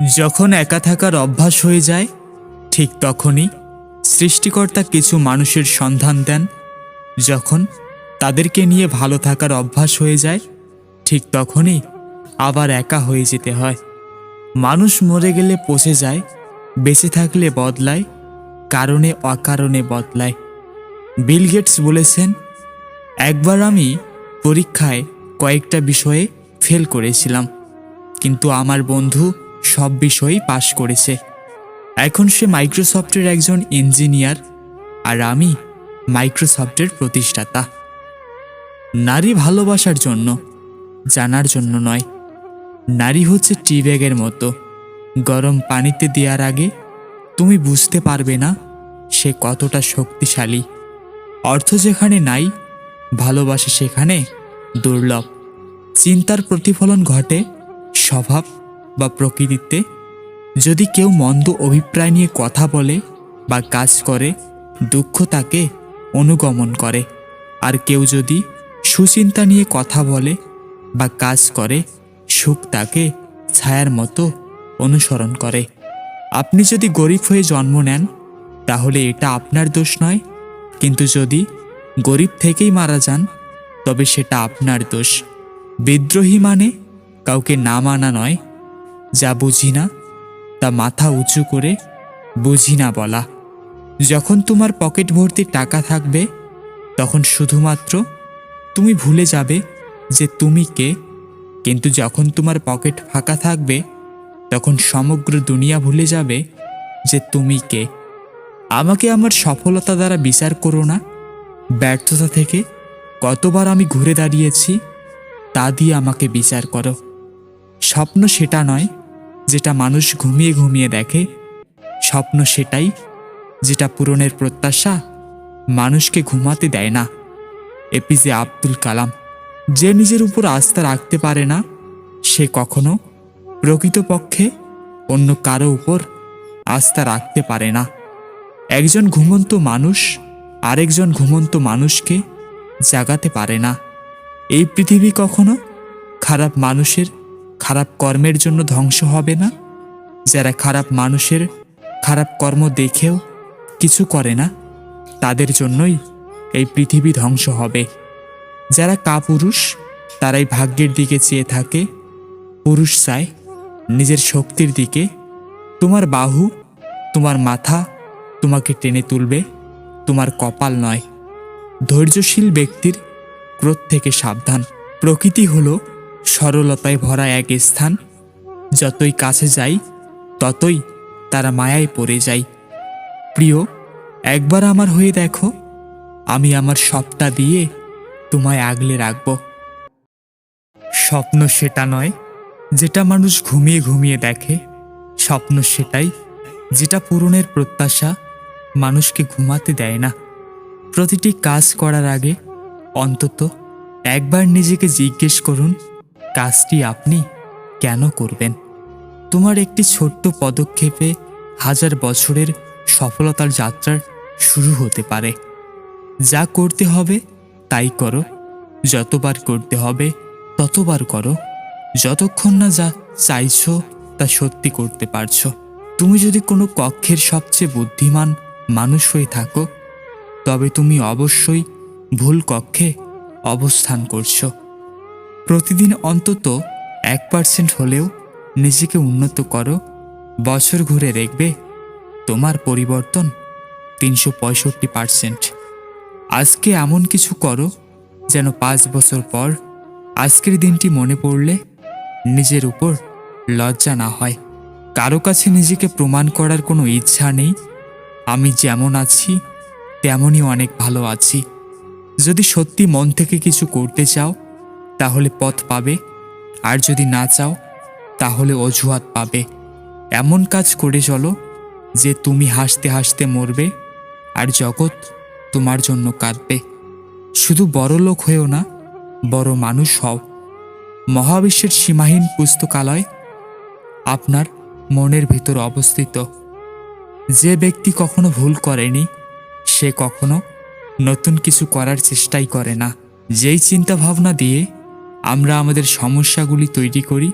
যখন একা থাকার অভ্যাস হয়ে যায়, ঠিক তখনই সৃষ্টিকর্তা কিছু মানুষের সন্ধান দেন। যখন তাদেরকে নিয়ে ভালো থাকার অভ্যাস হয়ে যায়, ঠিক তখনই আবার একা হয়ে যেতে হয়। মানুষ মরে গেলে পচে যায়, বেঁচে থাকলে বদলায়, কারণে অকারণে বদলায়। বিল গেটস বলেছেন, একবার আমি পরীক্ষায় কয়েকটা বিষয়ে ফেল করেছিলাম, কিন্তু আমার বন্ধু সব বিষয়েই পাশ করেছে। এখন সে মাইক্রোসফটের একজন ইঞ্জিনিয়ার আর আমি মাইক্রোসফটের প্রতিষ্ঠাতা। নারী ভালোবাসার জন্য, জানার জন্য নয়। নারী হচ্ছে টি ব্যাগের মতো। গরম পানিতে দেওয়ার আগে তুমি বুঝতে পারবে না সে কতটা শক্তিশালী। অর্থ যেখানে নাই, ভালোবাসা সেখানে দুর্লভ। চিন্তার প্রতিফলন ঘটে স্বভাব বা প্রকৃতিতে, যদি কেউ মন্দ অভিপ্রায় নিয়ে কথা বলে বা কাজ করে, দুঃখ তাকে অনুগমন করে। আর কেউ যদি সুচিন্তা নিয়ে কথা বলে বা কাজ করে, সুখ তাকে ছায়ার মতো অনুসরণ করে। আপনি যদি গরিব হয়ে জন্ম নেন, তাহলে এটা আপনার দোষ নয়। কিন্তু যদি গরিব থেকেই মারা যান, তবে সেটা আপনার দোষ। বিদ্রোহী মানে কাউকে না মানা নয় যা বুঝি না, তা মাথা উঁচু করে বুঝি না বলা। যখন তোমার পকেট ভর্তি টাকা থাকবে, তখন শুধুমাত্র তুমি ভুলে যাবে যে তুমি কে। কিন্তু যখন তোমার পকেট ফাঁকা থাকবে, তখন সমগ্র দুনিয়া ভুলে যাবে যে তুমি কে। আমাকে আমার সফলতা দ্বারা বিচার করো না। ব্যর্থতা থেকে কতবার আমি ঘুরে দাঁড়িয়েছি, তা দিয়ে আমাকে বিচার করো। স্বপ্ন সেটা নয় যেটা মানুষ ঘুমিয়ে ঘুমিয়ে দেখে, স্বপ্ন সেটাই যেটা পূরণের প্রত্যাশা মানুষকে ঘুমাতে দেয় না। এপিজে আব্দুল কালাম, যে নিজের উপর আস্থা রাখতে পারে না, সে কখনো প্রকৃতপক্ষে অন্য কারও উপর আস্থা রাখতে পারে না। একজন ঘুমন্ত মানুষ আরেকজন ঘুমন্ত মানুষকে জাগাতে পারে না। এই পৃথিবী কখনো খারাপ মানুষের খারাপ কর্মের জন্য ধ্বংস হবে না? যারা খারাপ মানুষের খারাপ কর্ম দেখেও কিছু করে না, তাদের জন্যই এই পৃথিবী ধ্বংস হবে। যারা কাপুরুষ, তারাই ভাগ্যের দিকে চেয়ে থাকে, পুরুষ চায় নিজের শক্তির দিকে। তোমার বাহু, তোমার মাথা তোমাকে টেনে তুলবে, তোমার কপাল নয়। ধৈর্যশীল ব্যক্তির ক্রোধ থেকে সাবধান। প্রকৃতি হলো সরলতায় ভরা এক স্থান। যতই কাছে যাই, ততই তারা মায়ায় পড়ে যায়। প্রিয়, একবার আমার হয়ে দেখো, আমি আমার সবটা দিয়ে তোমায় আগলে রাখব। স্বপ্ন সেটা নয়, যেটা মানুষ ঘুমিয়ে ঘুমিয়ে দেখে। স্বপ্ন সেটাই, যেটা পূরণের প্রত্যাশা মানুষকে ঘুমাতে দেয় না। প্রতিটি কাজ করার আগে অন্তত একবার নিজেকে জিজ্ঞেস করুন কাজটি আপনি কেন করবেন? তোমার একটি ছোট্ট পদক্ষেপে হাজার বছরের সফলতার যাত্রার শুরু হতে পারে। যা করতে হবে তাই করো। যতবার করতে হবে ততবার করো। যতক্ষণ না যা চাইছো তা সত্যি করতে পারছ। তুমি যদি কোনো কক্ষের সবচেয়ে বুদ্ধিমান মানুষ হয়ে থাকো, তবে তুমি অবশ্যই ভুল কক্ষে অবস্থান করছ। প্রতিদিন অন্তত এক পার্সেন্ট হলেও নিজেকে উন্নত করো। বছর ঘুরে দেখবে তোমার পরিবর্তন তিনশো পঁয়ষট্টি পার্সেন্ট আজকে এমন কিছু করো যেন পাঁচ বছর পর আজকের দিনটি মনে পড়লে নিজের উপর লজ্জা না হয়। কারও কাছে নিজেকে প্রমাণ করার কোনো ইচ্ছা নেই। আমি যেমন আছি তেমনই অনেক ভালো আছি। যদি সত্যি মন থেকে কিছু করতে চাও তাহলে পথ পাবে। আর যদি না চাও, তাহলে অজুহাত পাবে। এমন কাজ করে চলো যে তুমি হাসতে হাসতে মরবে আর জগৎ তোমার জন্য কাঁদবে। শুধু বড় লোক হয়েও না, বড় মানুষ হও। মহাবিশ্বের সীমাহীন পুস্তকালয় আপনার মনের ভিতর অবস্থিত। যে ব্যক্তি কখনো ভুল করেনি, সে কখনো নতুন কিছু করার চেষ্টাই করে না। যেই চিন্তা ভাবনা দিয়ে আমরা আমাদের সমস্যাগুলি তৈরি করি,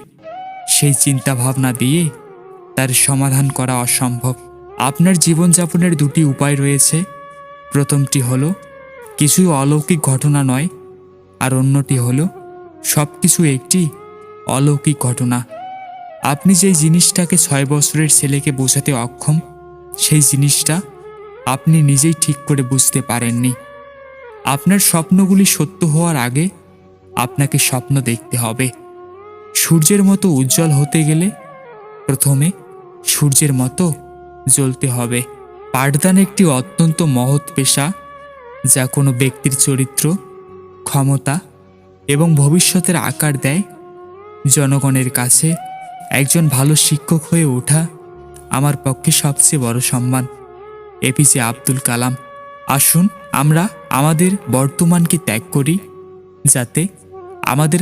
সেই চিন্তা ভাবনা দিয়ে তার সমাধান করা অসম্ভব। আপনার জীবনযাপনের দুটি উপায় রয়েছে। প্রথমটি হলো কিছুই অলৌকিক ঘটনা নয়, আর অন্যটি হল সব কিছু একটি অলৌকিক ঘটনা। আপনি যেই জিনিসটাকে ছয় বছরের ছেলেকে বোঝাতে অক্ষম, সেই জিনিসটা আপনি নিজেই ঠিক করে বুঝতে পারেননি। আপনার স্বপ্নগুলি সত্য হওয়ার আগে আপনাকে স্বপ্ন দেখতে হবে। সূর্যের মতো উজ্জ্বল হতে গেলে প্রথমে সূর্যের মতো জ্বলতে হবে। পাঠদান একটি অত্যন্ত মহৎ পেশা, যা কোনো ব্যক্তির চরিত্র, ক্ষমতা এবং ভবিষ্যতের আকার দেয়। জনগণের কাছে একজন ভালো শিক্ষক হয়ে ওঠা আমার পক্ষে সবচেয়ে বড় সম্মান। এপিজে আব্দুল কালাম, আসুন আমরা আমাদের বর্তমানকে ত্যাগ করি, যাতে আমাদের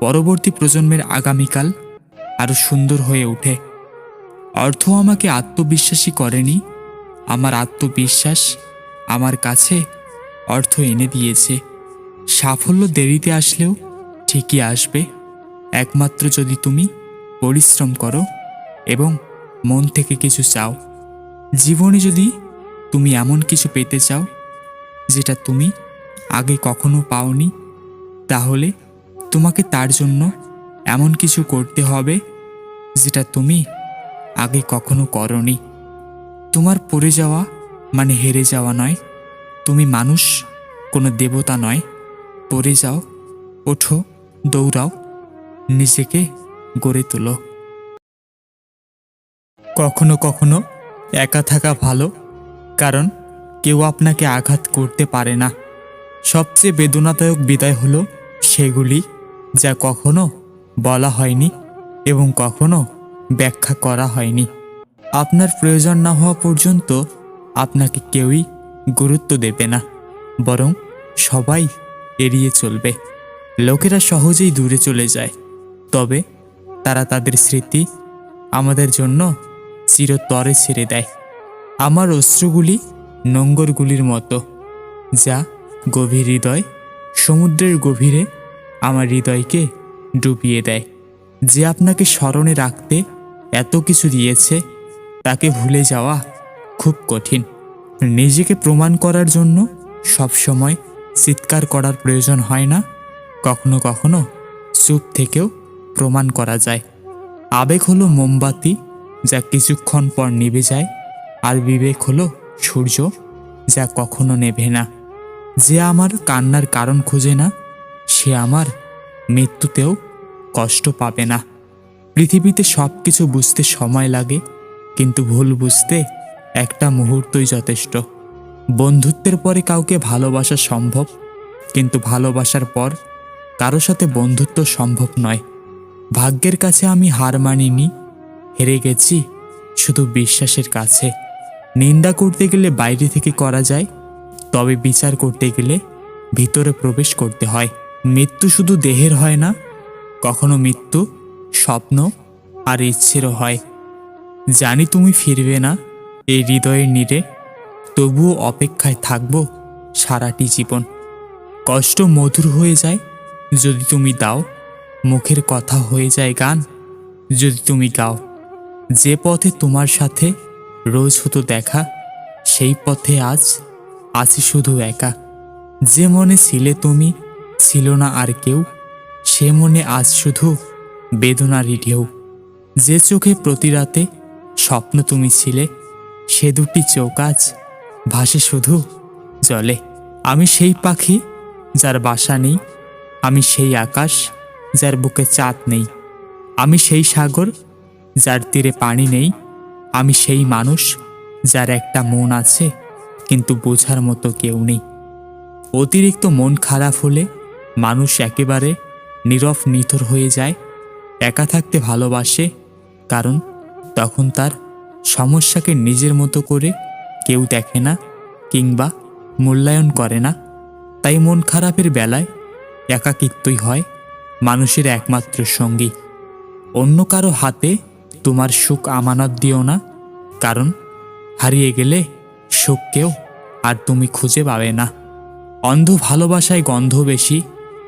পরবর্তী প্রজন্মের আগামীকাল আরও সুন্দর হয়ে ওঠে। অর্থ আমাকে আত্মবিশ্বাসী করেনি। আমার আত্মবিশ্বাস আমার কাছে অর্থ এনে দিয়েছে। সাফল্য দেরিতে আসলেও ঠিকই আসবে। একমাত্র যদি তুমি পরিশ্রম করো এবং মন থেকে কিছু চাও। জীবনে যদি তুমি এমন কিছু পেতে চাও, যেটা তুমি আগে কখনো পাওনি, তাহলে তোমাকে তার জন্য এমন কিছু করতে হবে যেটা তুমি আগে কখনো করনি। তোমার পড়ে যাওয়া মানে হেরে যাওয়া নয়। তুমি মানুষ, কোনো দেবতা নয়। পড়ে যাও, ওঠো, দৌড়াও, নিজেকে গড়ে তোলো। কখনো কখনো একা থাকা ভালো, কারণ কেউ আপনাকে আঘাত করতে পারে না। সবচেয়ে বেদনাদায়ক বিদায় হলো সেগুলি। যা কখনো বলা হয়নি এবং কখনো ব্যাখ্যা করা হয়নি। আপনার প্রয়োজন না হওয়া পর্যন্ত আপনাকে কেউই গুরুত্ব দেবে না, বরং সবাই এড়িয়ে চলবে। লোকেরা সহজেই দূরে চলে যায়, তবে তারা তাদের স্মৃতি আমাদের জন্য চিরতরে ছেড়ে দেয়। আমার অস্ত্রগুলি নোঙ্গরগুলির মতো, যা গভীর হৃদয় সমুদ্রের গভীরে আমার হৃদয়কে ডুবিয়ে দেয়। যে আপনাকে স্মরণে রাখতে এত কিছু দিয়েছে, তাকে ভুলে যাওয়া খুব কঠিন। নিজেকে প্রমাণ করার জন্য সবসময় চিৎকার করার প্রয়োজন হয় না। কখনো কখনো চুপ থেকেও প্রমাণ করা যায়। আবেগ হলো মোমবাতি, যা কিছুক্ষণ পর নিভে যায়, আর বিবেক হলো সূর্য, যা কখনো নেভে না। যে আমার কান্নার কারণ খোঁজে না সে আমার মৃত্যুতেও কষ্ট পাবে না। পৃথিবীতে সব কিছু বুঝতে সময় লাগে, কিন্তু ভুল বুঝতে একটা মুহূর্তই যথেষ্ট। বন্ধুত্বের পরে কাউকে ভালোবাসা সম্ভব, কিন্তু ভালোবাসার পর কারও সাথে বন্ধুত্ব সম্ভব নয়। ভাগ্যের কাছে আমি হার মানিনি, হেরে গেছি শুধু বিশ্বাসের কাছে। নিন্দা করতে গেলে বাইরে থেকে করা যায়, তবে বিচার করতে গেলে ভিতরে প্রবেশ করতে হয়। মৃত্যু শুধু দেহের হয় না, কখনো মৃত্যু, স্বপ্ন আর ইচ্ছেরও হয়। জানি তুমি ফিরবে না এই হৃদয়ের নিরে তবুও অপেক্ষায় থাকব সারাটি জীবন। কষ্ট মধুর হয়ে যায় যদি তুমি দাও, মুখের কথা হয়ে যায় গান যদি তুমি গাও। যে পথে তোমার সাথে রোজ হতো দেখা, সেই পথে আজ আছি শুধু একা। যে মনে ছিলে তুমি ছিল না আর কেউ। সে মনে আজ শুধু বেদনারই ঢেউ। যে চোখে প্রতি রাতে স্বপ্ন তুমি ছিলে, সে দুটি চোখ আজ ভাসে শুধু জলে। আমি সেই পাখি যার বাসা নেই, আমি সেই আকাশ যার বুকে চাঁদ নেই। আমি সেই সাগর যার তীরে পানি নেই, আমি সেই মানুষ যার একটা মন আছে, কিন্তু বোঝার মতো কেউ নেই। অতিরিক্ত মন খারাপ হলে মানুষ একেবারে নীরব নিথর হয়ে যায়, একা থাকতে ভালোবাসে, কারণ তখন তার সমস্যাকে নিজের মতো করে কেউ দেখে না কিংবা মূল্যায়ন করে না। তাই মন খারাপের বেলায় একাকিত্বই হয় মানুষের একমাত্র সঙ্গী। অন্য কারও হাতে তোমার সুখ আমানত দিও না, কারণ হারিয়ে গেলে সুখকেও আর তুমি খুঁজে পাবে না। অন্ধ ভালোবাসায় গন্ধ বেশি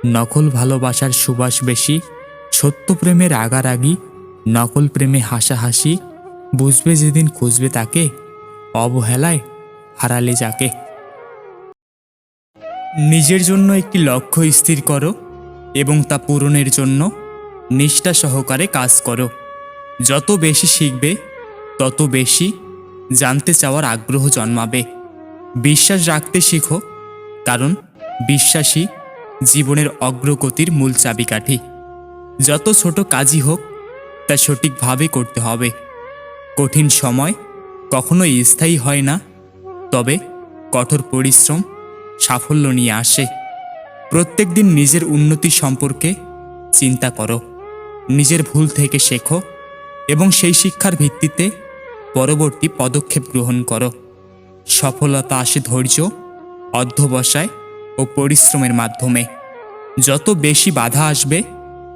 নকল ভালোবাসার সুবাস বেশি সত্য প্রেমের আগারাগি নকল প্রেমে হাসাহাসি, বুঝবে যেদিন খুঁজবে তাকে, অবহেলায় হারালে যাকে। নিজের জন্য একটি লক্ষ্য স্থির করো এবং তা পূরণের জন্য নিষ্ঠা সহকারে কাজ করো। যত বেশি শিখবে, তত বেশি জানতে চাওয়ার আগ্রহ জন্মাবে। বিশ্বাস রাখতে শিখো, কারণ বিশ্বাসই জীবনের অগ্রগতির মূল চাবিকাঠি। যত ছোট কাজই হোক, তা সঠিকভাবে করতে হবে। কঠিন সময় কখনোই স্থায়ী হয় না, তবে কঠোর পরিশ্রম সাফল্য নিয়ে আসে। প্রত্যেক দিন নিজের উন্নতি সম্পর্কে চিন্তা করো, নিজের ভুল থেকে শেখো এবং সেই শিক্ষার ভিত্তিতে পরবর্তী পদক্ষেপ গ্রহণ করো। সফলতা আসে ধৈর্য, অধ্যবসায় ও পরিশ্রমের মাধ্যমে। যত বেশি বাধা আসবে,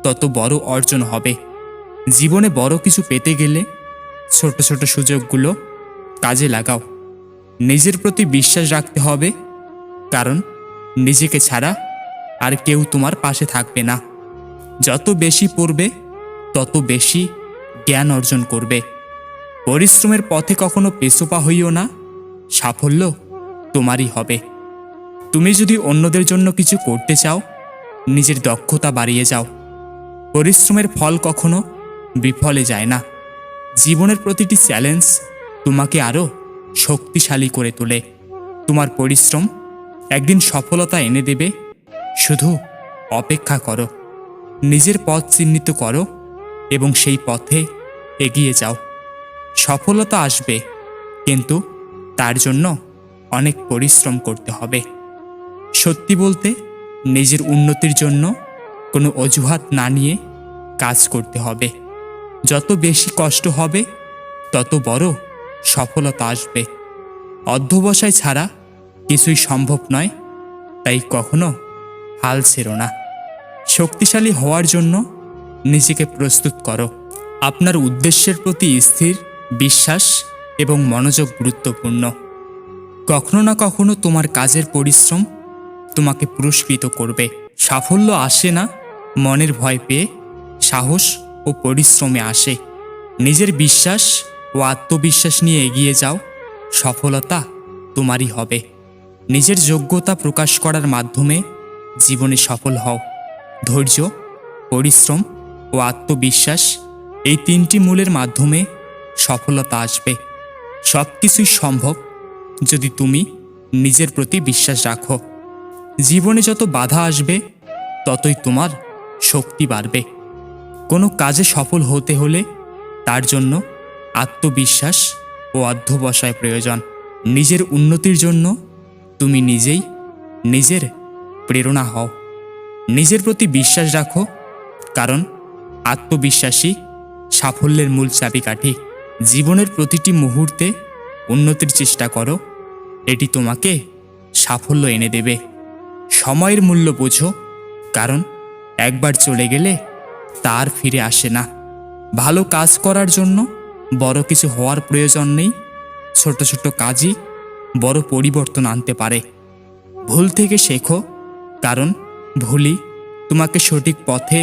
তত বড় অর্জন হবে। জীবনে বড় কিছু পেতে গেলে ছোট ছোট সুযোগগুলো কাজে লাগাও। নিজের প্রতি বিশ্বাস রাখতে হবে, কারণ নিজেকে ছাড়া আর কেউ তোমার পাশে থাকবে না। যত বেশি পড়বে, তত বেশি জ্ঞান অর্জন করবে। পরিশ্রমের পথে কখনো পেছোপা হইও না, সাফল্য তোমারই হবে। তুমি যদি অন্যদের জন্য কিছু করতে চাও, নিজের দক্ষতা বাড়িয়ে যাও। পরিশ্রমের ফল কখনো বিফলে যায় না। জীবনের প্রতিটি চ্যালেঞ্জ তোমাকে আরও শক্তিশালী করে তোলে। তোমার পরিশ্রম একদিন সফলতা এনে দেবে, শুধু অপেক্ষা করো। নিজের পথ চিহ্নিত করো এবং সেই পথে এগিয়ে যাও। সফলতা আসবে, কিন্তু তার জন্য অনেক পরিশ্রম করতে হবে। সত্যি বলতে নিজের উন্নতির জন্য কোনো অজুহাত না নিয়ে কাজ করতে হবে। যত বেশি কষ্ট হবে, তত বড় সফলতা আসবে। অধ্যবসায় ছাড়া কিছুই সম্ভব নয়, তাই কখনো হাল ছেড়ো না। শক্তিশালী হওয়ার জন্য নিজেকে প্রস্তুত করো। আপনার উদ্দেশ্যের প্রতি স্থির বিশ্বাস এবং মনোযোগ গুরুত্বপূর্ণ। কখনো না কখনো তোমার কাজের পরিশ্রম তোমাকে পুরস্কৃত করবে। সাফল্য আসে না, মনের ভয় পেয়ে সাহস ও পরিশ্রমে আসে। নিজের বিশ্বাস ও আত্মবিশ্বাস নিয়ে এগিয়ে যাও, সফলতা তোমারই হবে। নিজের যোগ্যতা প্রকাশ করার মাধ্যমে জীবনে সফল হও। ধৈর্য, পরিশ্রম ও আত্মবিশ্বাস এই তিনটি মূলের মাধ্যমে সফলতা আসবে। সব কিছুই সম্ভব যদি তুমি নিজের প্রতি বিশ্বাস রাখো। জীবনে যত বাধা আসবে, ততই তোমার শক্তি বাড়বে। কোনো কাজে সফল হতে হলে তার জন্য আত্মবিশ্বাস ও অধ্যবসায় প্রয়োজন। নিজের উন্নতির জন্য তুমি নিজেই নিজের প্রেরণা হও। নিজের প্রতি বিশ্বাস রাখো, কারণ আত্মবিশ্বাসী সাফল্যের মূল চাবিকাঠি। জীবনের প্রতিটি মুহূর্তে উন্নতির চেষ্টা করো, এটি তোমাকে সাফল্য এনে দেবে। সময়ের মূল্য বোঝো, কারণ একবার চলে গেলে তার ফিরে আসে না। ভালো কাজ করার জন্য বড় কিছু হওয়ার প্রয়োজন নেই। ছোট ছোট কাজই বড় পরিবর্তন আনতে পারে। ভুল থেকে শেখো, কারণ ভুলই তোমাকে সঠিক পথে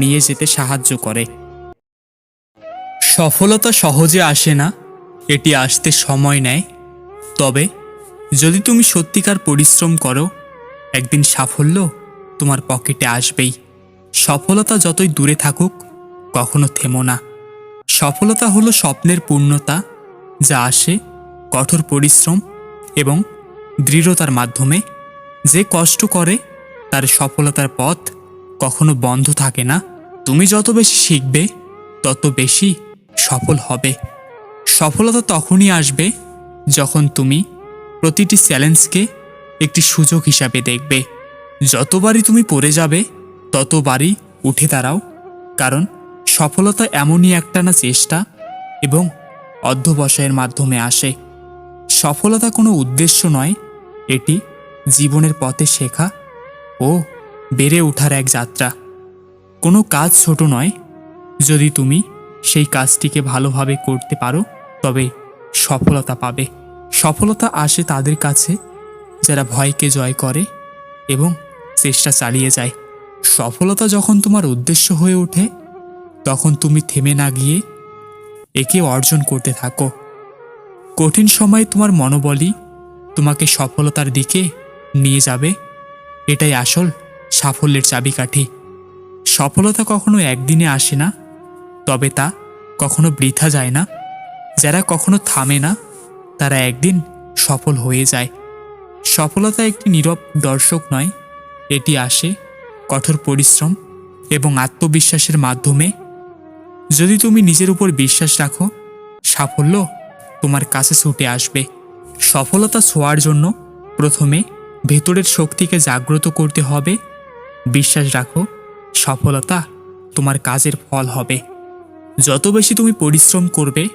নিয়ে যেতে সাহায্য করে। সফলতা সহজে আসে না, এটি আসতে সময় নেয়। তবে যদি তুমি সত্যিকার পরিশ্রম করো একদিন সাফল্য তোমার পকেটে আসবেই। সফলতা যতই দূরে থাকুক, কখনো থেমো না। সফলতা হলো স্বপ্নের পূর্ণতা, যা আসে কঠোর পরিশ্রম এবং দৃঢ়তার মাধ্যমে। যে কষ্ট করে, তার সফলতার পথ কখনো বন্ধ থাকে না। তুমি যত বেশি শিখবে, তত বেশি সফল হবে। সফলতা তখনই আসবে যখন তুমি প্রতিটি চ্যালেঞ্জকে একটি সুযোগ হিসাবে দেখবে। যতবারই তুমি পড়ে যাবে, ততবারই উঠে দাঁড়াও। কারণ সফলতা এমনই একটানা চেষ্টা এবং অধ্যবসায়ের মাধ্যমে আসে। সফলতা কোনো উদ্দেশ্য নয়, এটি জীবনের পথে শেখা ও বেড়ে ওঠার এক যাত্রা। কোনো কাজ ছোট নয়, যদি তুমি সেই কাজটিকে ভালোভাবে করতে পারো, তবে সফলতা পাবে। সফলতা আসে তাদের কাছে যারা ভয়কে জয় করে এবং চেষ্টা চালিয়ে যায়। সফলতা যখন তোমার উদ্দেশ্য হয়ে ওঠে, তখন তুমি থেমে না গিয়ে একে অর্জন করতে থাকো। কঠিন সময়ে তোমার মনোবলই তোমাকে সফলতার দিকে নিয়ে যাবে। এটাই আসল সাফল্যের চাবিকাঠি। সফলতা কখনো একদিনে আসে না, তবে তা কখনো বৃথা যায় না। যারা কখনো থামে না, তারা একদিন সফল হয়ে যায়। সফলতা একটি নীরব দর্শক নয়, এটি আসে কঠোর পরিশ্রম এবং আত্মবিশ্বাসের মাধ্যমে। যদি তুমি নিজের উপর বিশ্বাস রাখো, সাফল্য তোমার কাছে ছুটে আসবে। সফলতা ছোঁয়ার জন্য প্রথমে ভেতরের শক্তিকে জাগ্রত করতে হবে। বিশ্বাস রাখো, সফলতা তোমার কাজের ফল হবে। যত বেশি তুমি পরিশ্রম করবে,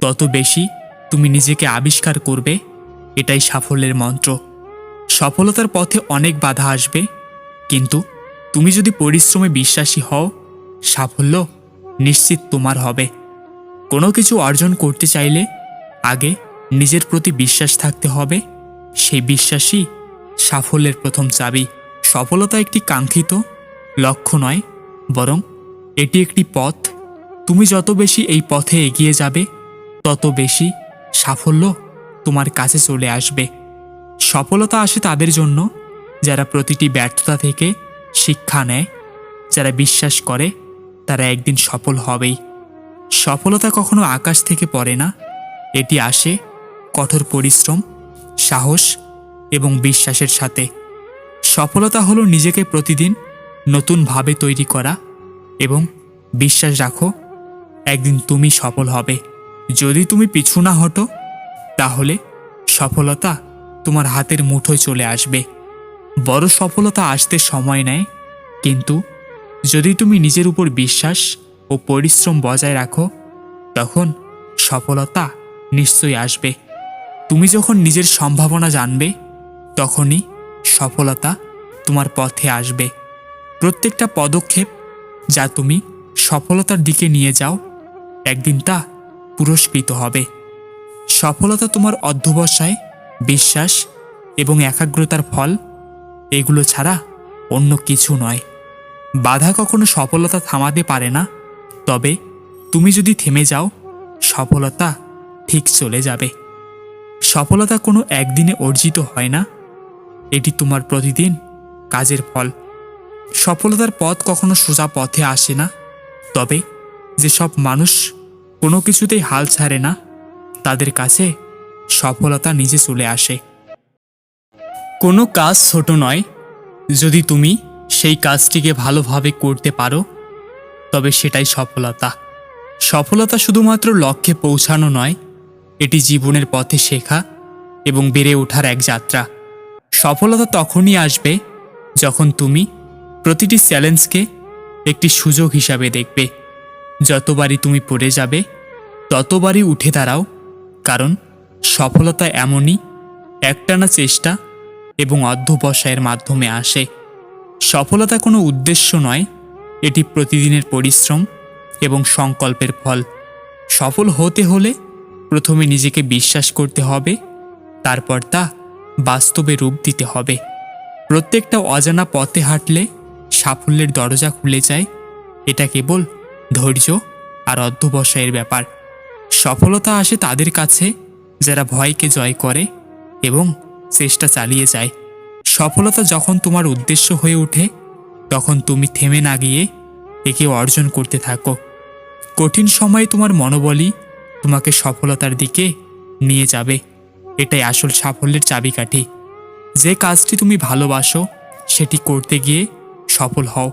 তত বেশি তুমি নিজেকে আবিষ্কার করবে। এটাই সাফল্যের মন্ত্র। সফলতার পথে অনেক বাধা আসবে, কিন্তু তুমি যদি পরিশ্রমে বিশ্বাসী হও, সাফল্য নিশ্চিত তোমার হবে। কোনো কিছু অর্জন করতে চাইলে আগে নিজের প্রতি বিশ্বাস থাকতে হবে, সেই বিশ্বাসই সাফল্যের প্রথম চাবি। সফলতা একটি কাঙ্ক্ষিত লক্ষ্য নয়, বরং এটি একটি পথ। তুমি যত বেশি এই পথে এগিয়ে যাবে, তত বেশি সাফল্য তোমার কাছে চলে আসবে। সফলতা আসে তাদের জন্য, যারা প্রতিটি ব্যর্থতা থেকে শিক্ষা নেয়, যারা বিশ্বাস করে, তারা একদিন সফল হবেই। সফলতা কখনো আকাশ থেকে পড়ে না, এটি আসে কঠোর পরিশ্রম, সাহস এবং বিশ্বাসের সাথে। সফলতা হলো নিজেকে প্রতিদিন নতুনভাবে তৈরি করা এবং বিশ্বাস রাখো, একদিন তুমি সফল হবে। যদি তুমি পিছু না হটো তাহলে সফলতা তোমার হাতের মুঠোয় চলে আসবে। বড় সফলতা আসতে সময় নেয়, কিন্তু যদি তুমি নিজের উপর বিশ্বাস ও পরিশ্রম বজায় রাখো, তখন সফলতা নিশ্চয়ই আসবে। তুমি যখন নিজের সম্ভাবনা জানবে, তখনই সফলতা তোমার পথে আসবে। প্রত্যেকটা পদক্ষেপ যা তুমি সফলতার দিকে নিয়ে যাও, একদিন তা পুরস্কৃত হবে। সফলতা তোমার অধ্যবসায়, বিশ্বাস এবং একাগ্রতার ফল। এগুলো ছাড়া অন্য কিছু নয়। বাধা কখনো সফলতা থামাতে পারে না। তবে তুমি যদি থেমে যাও, সফলতা ঠিক চলে যাবে। সফলতা কোনো একদিনে অর্জিত হয় না। এটি তোমার প্রতিদিন কাজের ফল। সফলতার পথ কখনো সোজা পথে আসে না। তবে যেসব মানুষ কোনো কিছুতেই হাল ছাড়ে না তাদের কাছে সফলতা নিজে চলে আসে। কোনো কাজ ছোট নয়। যদি তুমি সেই কাজটিকে ভালোভাবে করতে পারো, তবে সেটাই সফলতা। সফলতা শুধুমাত্র লক্ষ্যে পৌঁছানো নয়, এটি জীবনের পথে শেখা এবং বেড়ে ওঠার এক যাত্রা। সফলতা তখনই আসবে যখন তুমি প্রতিটি চ্যালেঞ্জকে একটি সুযোগ হিসাবে দেখবে। যতবারই তুমি পড়ে যাবে, ততবারই উঠে দাঁড়াও কারণ সফলতা এমনই একটানা চেষ্টা এবং অধ্যবসায়ের মাধ্যমে আসে। সফলতা কোনো উদ্দেশ্য নয়, এটি প্রতিদিনের পরিশ্রম এবং সংকল্পের ফল। সফল হতে হলে প্রথমে নিজেকে বিশ্বাস করতে হবে, তারপর তা বাস্তবে রূপ দিতে হবে। প্রত্যেকটা অজানা পথে হাঁটলে সাফল্যের দরজা খুলে যায়, এটা কেবল ধৈর্য আর অধ্যবসায়ের ব্যাপার। সফলতা আসে তাদের কাছে, যারা ভয়কে জয় করে এবং চেষ্টা চালিয়ে যায়। সফলতা যখন তোমার উদ্দেশ্য হয়ে ওঠে, তখন তুমি থেমে না গিয়ে একে অর্জন করতে থাকো। কঠিন সময়ে তোমার মনোবলই তোমাকে সফলতার দিকে নিয়ে যাবে। এটাই আসল সাফল্যের চাবিকাঠি। যে কাজটি তুমি ভালোবাসো, সেটি করতে গিয়ে সফল হও।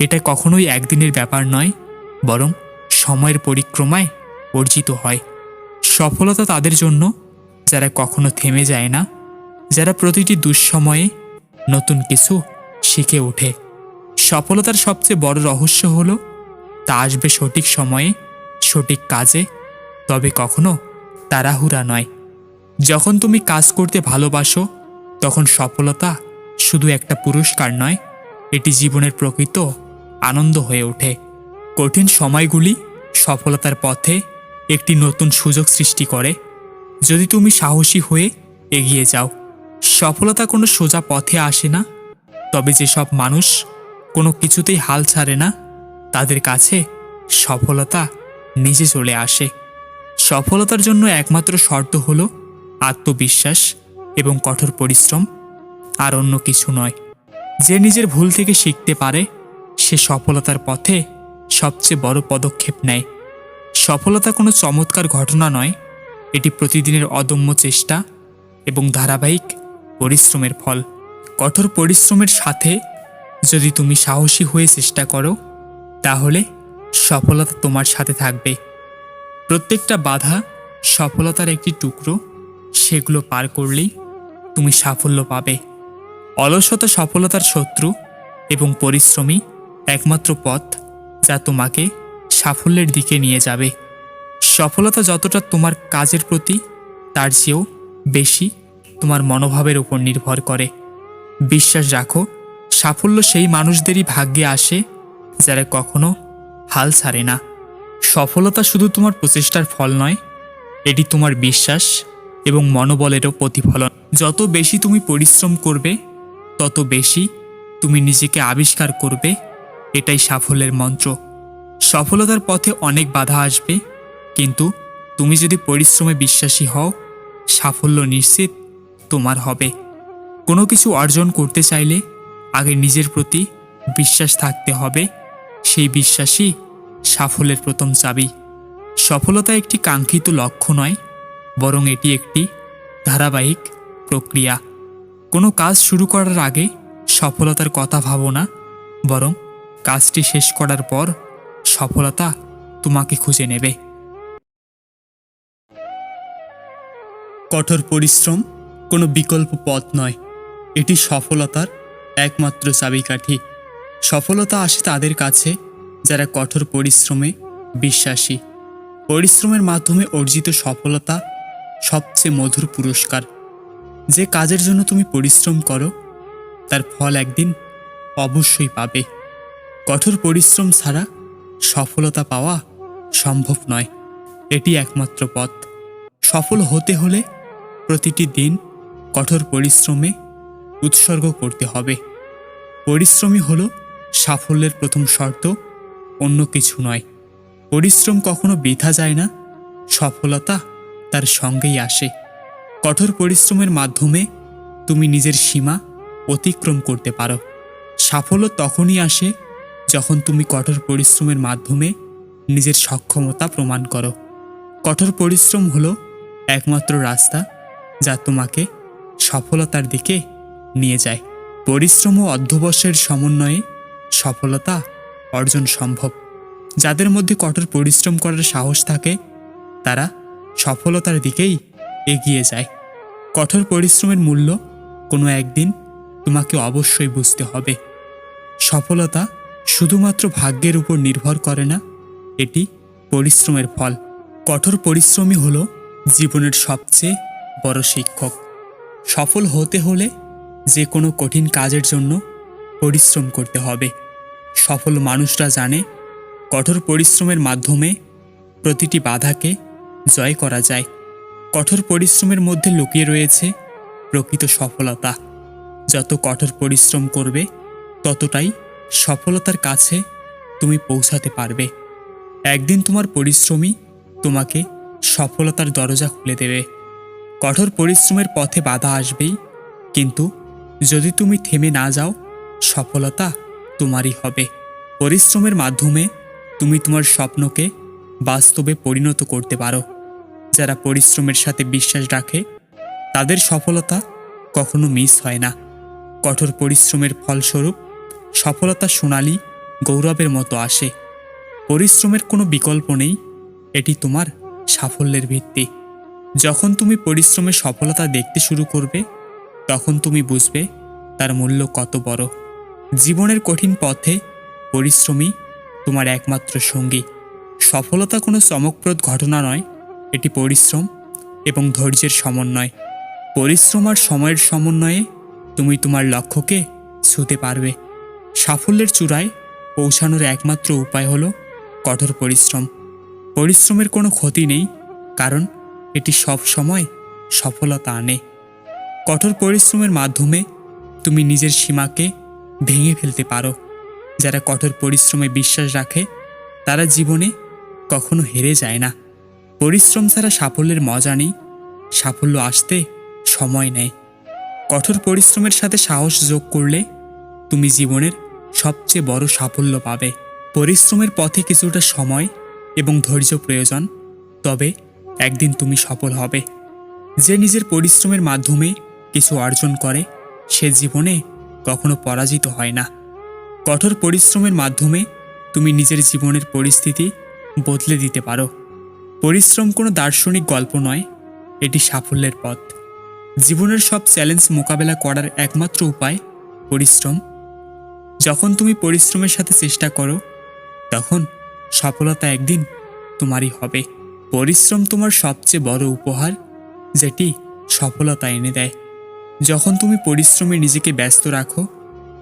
এটা কখনোই একদিনের ব্যাপার নয়, বরং সময়ের পরিক্রমায় অর্জিত হয়। সফলতা তাদের জন্য, যারা কখনো থেমে যায় না, যারা প্রতিটি দুঃসময়ে নতুন কিছু শিখে ওঠে। সফলতার সবচেয়ে বড় রহস্য হলো, তা আসবে সঠিক সময়ে, সঠিক কাজে, তবে কখনো তাড়াহুড়া নয়। যখন তুমি কাজ করতে ভালোবাসো, তখন সফলতা শুধু একটা পুরস্কার নয়, এটি জীবনের প্রকৃত আনন্দ হয়ে ওঠে। কঠিন সময়গুলি সফলতার পথে একটি নতুন সুযোগ সৃষ্টি করে। যদি তুমি সাহসী হয়ে এগিয়ে যাও, সফলতা কোনো সোজা পথে আসে না। তবে যেসব মানুষ কোনো কিছুতেই হাল ছাড়ে না, তাদের কাছে সফলতা নিজে চলে আসে। সফলতার জন্য একমাত্র শর্ত হলো আত্মবিশ্বাস এবং কঠোর পরিশ্রম, আর অন্য কিছু নয়। যে নিজের ভুল থেকে শিখতে পারে, সে সফলতার পথে সবচেয়ে বড় পদক্ষেপ নেয়। সফলতা কোনো চমৎকার ঘটনা নয়। এটি প্রতিদিনের অদম্য চেষ্টা এবং ধারাবাহিক পরিশ্রমের ফল। কঠোর পরিশ্রমের সাথে যদি তুমি সাহসী হয়ে চেষ্টা করো, তাহলে সফলতা তোমার সাথে থাকবে। প্রত্যেকটা বাধা সফলতার একটি টুকরো, সেগুলো পার করলেই তুমি সাফল্য পাবে। অলসতা সফলতার শত্রু এবং পরিশ্রমী একমাত্র পথ যা তোমাকে সাফল্যের দিকে নিয়ে যাবে। সফলতা যতটা তোমার কাজের প্রতি, তার চেয়েও বেশি তোমার মনোভাবের উপর নির্ভর করে। বিশ্বাস রাখো, সাফল্য সেই মানুষদেরই ভাগ্যে আসে যারা কখনো হাল ছাড়ে না। সফলতা শুধু তোমার প্রচেষ্টার ফল নয়, এটি তোমার বিশ্বাস এবং মনোবলেরও প্রতিফলন। যত বেশি তুমি পরিশ্রম করবে, তত বেশি তুমি নিজেকে আবিষ্কার করবে, এটাই সাফল্যের মন্ত্র। সফলতার পথে অনেক বাধা আসবে, কিন্তু তুমি যদি পরিশ্রমে বিশ্বাসী হও, সাফল্য নিশ্চিত তোমার হবে। কোনো কিছু অর্জন করতে চাইলে আগে নিজের প্রতি বিশ্বাস থাকতে হবে। সেই বিশ্বাসই সাফল্যের প্রথম চাবি। সফলতা একটি কাঙ্ক্ষিত লক্ষ্য নয়, বরং এটি একটি ধারাবাহিক প্রক্রিয়া। কোনো কাজ শুরু করার আগে সফলতার কথা ভাবো না, বরং কাজটি শেষ করার পর সফলতা তোমাকে খুঁজে নেবে। কঠোর পরিশ্রম কোনো বিকল্প পথ নয়। এটি সফলতার একমাত্র চাবিকাঠি। সফলতা আসে তাদের কাছে যারা কঠোর পরিশ্রমে বিশ্বাসী। পরিশ্রমের মাধ্যমে অর্জিত সফলতা সবচেয়ে মধুর পুরস্কার। যে কাজের জন্য তুমি পরিশ্রম করো, তার ফল একদিন অবশ্যই পাবে। কঠোর পরিশ্রম ছাড়া সফলতা পাওয়া সম্ভব নয়। এটি একমাত্র পথ। সফল হতে হলে প্রতিটি দিন কঠোর পরিশ্রমে উৎসর্গ করতে হবে। পরিশ্রমই হলো সাফল্যের প্রথম শর্ত, অন্য কিছু নয়। পরিশ্রম কখনো বৃথা যায় না, সফলতা তার সঙ্গেই আসে। কঠোর পরিশ্রমের মাধ্যমে তুমি নিজের সীমা অতিক্রম করতে পারো। সাফল্য তখনই আসে যখন তুমি কঠোর পরিশ্রমের মাধ্যমে নিজের সক্ষমতা প্রমাণ করো। কঠোর পরিশ্রম হলো একমাত্র রাস্তা যা তোমাকে সফলতার দিকে নিয়ে যায়। পরিশ্রম ও অধ্যবসের সমন্বয়ে সফলতা অর্জন সম্ভব। যাদের মধ্যে কঠোর পরিশ্রম করার সাহস থাকে, তারা সফলতার দিকেই এগিয়ে যায়। কঠোর পরিশ্রমের মূল্য কোনো একদিন তোমাকে অবশ্যই বুঝতে হবে। সফলতা শুধুমাত্র ভাগ্যের উপর নির্ভর করে না, এটি পরিশ্রমের ফল। কঠোর পরিশ্রমই হলো জীবনের সবচেয়ে বড় শিক্ষক। সফল হতে হলে যে কোনো কঠিন কাজের জন্য পরিশ্রম করতে হবে। সফল মানুষরা জানে, কঠোর পরিশ্রমের মাধ্যমে প্রতিটি বাধাকে জয় করা যায়। কঠোর পরিশ্রমের মধ্যে লুকিয়ে রয়েছে প্রকৃত সফলতা। যত কঠোর পরিশ্রম করবে, ততটাই সফলতার কাছে তুমি পৌঁছাতে পারবে। একদিন তোমার পরিশ্রমই তোমাকে সফলতার দরজা খুলে দেবে। কঠোর পরিশ্রমের পথে বাধা আসবেই, কিন্তু যদি তুমি থেমে না যাও, সফলতা তোমারই হবে। পরিশ্রমের মাধ্যমে তুমি তোমার স্বপ্নকে বাস্তবে পরিণত করতে পারো। যারা পরিশ্রমের সাথে বিশ্বাস রাখে, তাদের সফলতা কখনো মিস হয় না। কঠোর পরিশ্রমের ফলস্বরূপ সফলতা সোনালি গৌরবের মতো আসে। পরিশ্রমের কোনো বিকল্প নেই, এটি তোমার সাফল্যের ভিত্তি। যখন তুমি পরিশ্রমে সফলতা দেখতে শুরু করবে, তখন তুমি বুঝবে তার মূল্য কত বড়। জীবনের কঠিন পথে পরিশ্রমী তোমার একমাত্র সঙ্গী। সফলতা কোনো চমকপ্রদ ঘটনা নয়, এটি পরিশ্রম এবং ধৈর্যের সমন্বয়। পরিশ্রম আর সময়ের সমন্বয়ে তুমি তোমার লক্ষ্যকে ছুতে পারবে। সাফল্যের চূড়ায় পৌঁছানোর একমাত্র উপায় হলো কঠোর পরিশ্রম। পরিশ্রমের কোনো ক্ষতি নেই, কারণ এটি সব সময় সফলতা আনে। কঠোর পরিশ্রমের মাধ্যমে তুমি নিজের সীমাকে ভেঙে ফেলতে পারো। যারা কঠোর পরিশ্রমে বিশ্বাস রাখে, তারা জীবনে কখনো হেরে যায় না। পরিশ্রম ছাড়া সাফল্যের মজা নেই, সাফল্য আসতে সময় নেয়। কঠোর পরিশ্রমের সাথে সাহস যোগ করলে তুমি জীবনের সবচেয়ে বড় সাফল্য পাবে। পরিশ্রমের পথে কিছুটা সময় এবং ধৈর্য প্রয়োজন, তবে একদিন তুমি সফল হবে। যে নিজের পরিশ্রমের মাধ্যমে কিছু অর্জন করে, সে জীবনে কখনো পরাজিত হয় না। কঠোর পরিশ্রমের মাধ্যমে তুমি নিজের জীবনের পরিস্থিতি বদলে দিতে পারো। পরিশ্রম কোনো দার্শনিক গল্প নয়, এটি সাফল্যের পথ। জীবনের সব চ্যালেঞ্জ মোকাবেলা করার একমাত্র উপায় পরিশ্রম। যখন তুমি পরিশ্রমের সাথে চেষ্টা করো, তখন সফলতা একদিন তোমারই হবে। পরিশ্রম তোমার সবচেয়ে বড় উপহার, যেটি সফলতা এনে দেয়। যখন তুমি পরিশ্রমে নিজেকে ব্যস্ত রাখো,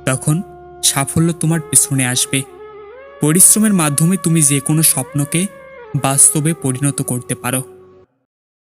তখন সাফল্য তোমার পেছনে আসবে। পরিশ্রমের মাধ্যমে তুমি যে কোনো স্বপ্নকে বাস্তবে পরিণত করতে পারো।